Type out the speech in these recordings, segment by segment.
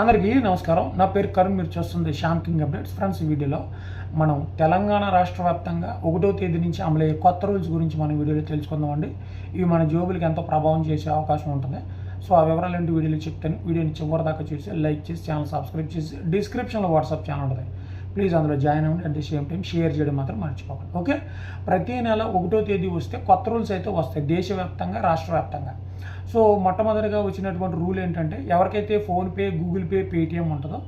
అందరికీ నమస్కారం. నా పేరు కరుణ్ మీరు చూస్తుంది శ్యామ్ కింగ్ అప్డేట్స్. ఫ్రెండ్స్ ఈ వీడియోలో మనం తెలంగాణ రాష్ట్ర వ్యాప్తంగా ఒకటో తేదీ నుంచి అమలయ్యే కొత్త రూల్స్ గురించి మనం వీడియోలో తెలుసుకుందామండి. ఇవి మన జోబులకి ఎంతో ప్రభావం చేసే అవకాశం ఉంటుంది. సో ఆ వివరాలు ఏంటి వీడియోలో చెప్తాను. వీడియోని చివరి దాకా చూసి లైక్ చేసి ఛానల్ సబ్స్క్రైబ్ చేసి డిస్క్రిప్షన్లో వాట్సాప్ ఛానల్ ఉంటుంది. ప్లీజ్ అందులో జాయిన్ అవ్వండి. At the same time share చేయడం మాత్రం మర్చిపోకండి. ఓకే ప్రతి నెల ఒకటో తేదీ వస్తే కొత్త రూల్స్ అయితే వస్తాయి. దేశవ్యాప్తంగా రాష్ట్ర వ్యాప్తంగా సో మొట్టమొదటిగా వచ్చినటువంటి రూల్ ఏంటంటే ఎవరికైతే ఫోన్పే గూగుల్ పే పేటిఎం ఉంటుందో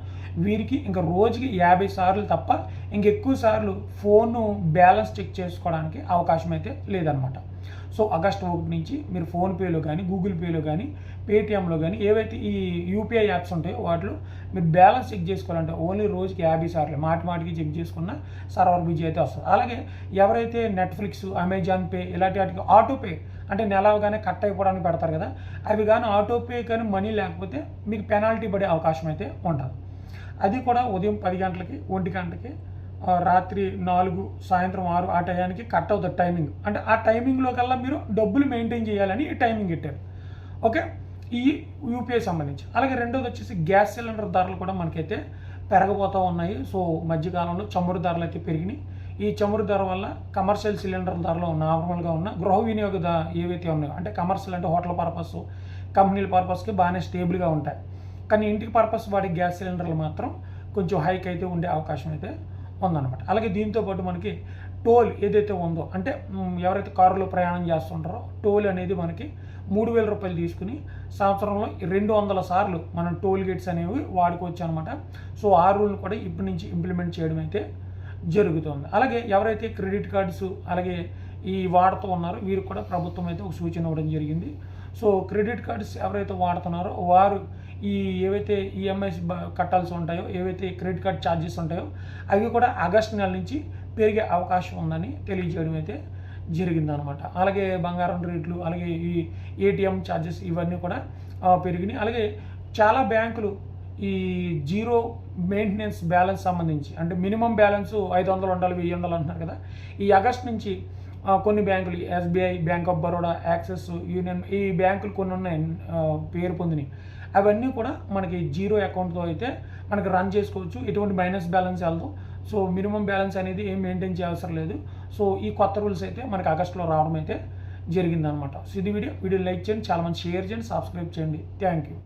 వీరికి ఇంకా రోజుకి యాభై సార్లు తప్ప ఇంకెక్కువ సార్లు ఫోను బ్యాలెన్స్ చెక్ చేసుకోవడానికి అవకాశం అయితే లేదనమాట సో ఆగస్టు ఒకటి నుంచి మీరు ఫోన్పేలో కానీ గూగుల్ పేలో కానీ పేటిఎంలో కానీ ఏవైతే ఈ యూపీఐ యాప్స్ ఉంటాయో వాటిలో మీరు బ్యాలెన్స్ చెక్ చేసుకోవాలంటే ఓన్లీ రోజుకి యాభై సార్లు మాటి మాటికి చెక్ చేసుకున్న సర్వర్ బిజీ అయితే వస్తుంది. అలాగే ఎవరైతే నెట్ఫ్లిక్స్ అమెజాన్ పే ఇలాంటి వాటికి ఆటో పే అంటే నెలవగానే కట్ అయిపోవడానికి పెడతారు కదా అవి కానీ ఆటో పే కానీ మనీ లేకపోతే మీకు పెనాల్టీ పడే అవకాశం అయితే ఉంటుంది అది కూడా ఉదయం పది గంటలకి ఒంటి గంటకి రాత్రి నాలుగు సాయంత్రం ఆరు ఆ టయానికి కట్ అవుతుంది టైమింగ్. అంటే ఆ టైమింగ్లో కల్లా మీరు డబ్బులు మెయింటైన్ చేయాలని ఈ టైమింగ్ పెట్టారు. ఓకే? ఈ యూపీఐ సంబంధించి. అలాగే రెండోది వచ్చేసి గ్యాస్ సిలిండర్ ధరలు కూడా మనకైతే పెరగబోతూ ఉన్నాయి. సో మధ్యకాలంలో చమురు ధరలు అయితే పెరిగినాయి. ఈ చమురు ధర వల్ల కమర్షియల్ సిలిండర్ ధరలు నార్మల్గా ఉన్న గృహ వినియోగ ఏవైతే ఉన్నాయో అంటే కమర్షియల్ అంటే హోటల్ పర్పస్ కంపెనీల పర్పస్కి బాగానే స్టేబుల్గా ఉంటాయి. కానీ ఇంటికి పర్పస్ వాడే గ్యాస్ సిలిండర్లు మాత్రం కొంచెం హైక్ అయితే ఉండే అవకాశం అయితే ఉందన్నమాట. అలాగే దీంతో పాటు మనకి టోల్ ఏదైతే ఉందో అంటే ఎవరైతే కారులో ప్రయాణం చేస్తుంటారో టోల్ అనేది మనకి మూడు వేల రూపాయలు తీసుకుని సంవత్సరంలో రెండు వందల సార్లు మనం టోల్ గేట్స్ అనేవి వాడుకోవచ్చు అనమాట సో ఆ రూల్ని కూడా ఇప్పటి నుంచి ఇంప్లిమెంట్ చేయడం అయితే జరుగుతుంది. అలాగే ఎవరైతే క్రెడిట్ కార్డ్స్ అలాగే ఈ వాడుతూ ఉన్నారో వీరికి కూడా ప్రభుత్వం అయితే ఒక సూచన ఇవ్వడం జరిగింది. సో క్రెడిట్ కార్డ్స్ ఎవరైతే వాడుతున్నారో వారు ఈ ఏవైతే ఈఎంఐస్ కట్టాల్సి ఉంటాయో ఏవైతే క్రెడిట్ కార్డ్ ఛార్జెస్ ఉంటాయో అవి కూడా ఆగస్ట్ నెల నుంచి పెరిగే అవకాశం ఉందని తెలియజేయడం అయితే జరిగిందనమాట. అలాగే బంగారం రేట్లు అలాగే ఈ ఏటీఎం ఛార్జెస్ ఇవన్నీ కూడా పెరిగినాయి. అలాగే చాలా బ్యాంకులు ఈ జీరో మెయింటెనెన్స్ బ్యాలెన్స్ సంబంధించి అంటే మినిమం బ్యాలెన్స్ ఐదు వందలు ఉండాలి వెయ్యి వందలు అంటున్నారు కదా. ఈ ఆగస్ట్ నుంచి కొన్ని బ్యాంకులు SBI bank of Baroda Axis Union ఈ బ్యాంకులు కొన్ని ఉన్నాయి పేరు పొందినాయి అవన్నీ కూడా మనకి జీరో అకౌంట్తో అయితే మనకి రన్ చేసుకోవచ్చు. ఎటువంటి మైనస్ బ్యాలెన్స్ వెళ్దు సో మినిమం బ్యాలెన్స్ అనేది ఏం మెయింటైన్ చేయవసరం లేదు. సో ఈ కొత్త రూల్స్ అయితే మనకి ఆగస్టులో రావడం అయితే జరిగిందనమాట సో ఇది వీడియో. వీడియో లైక్ చేయండి. చాలా మంది షేర్ చేయండి. సబ్స్క్రైబ్ చేయండి. Thank you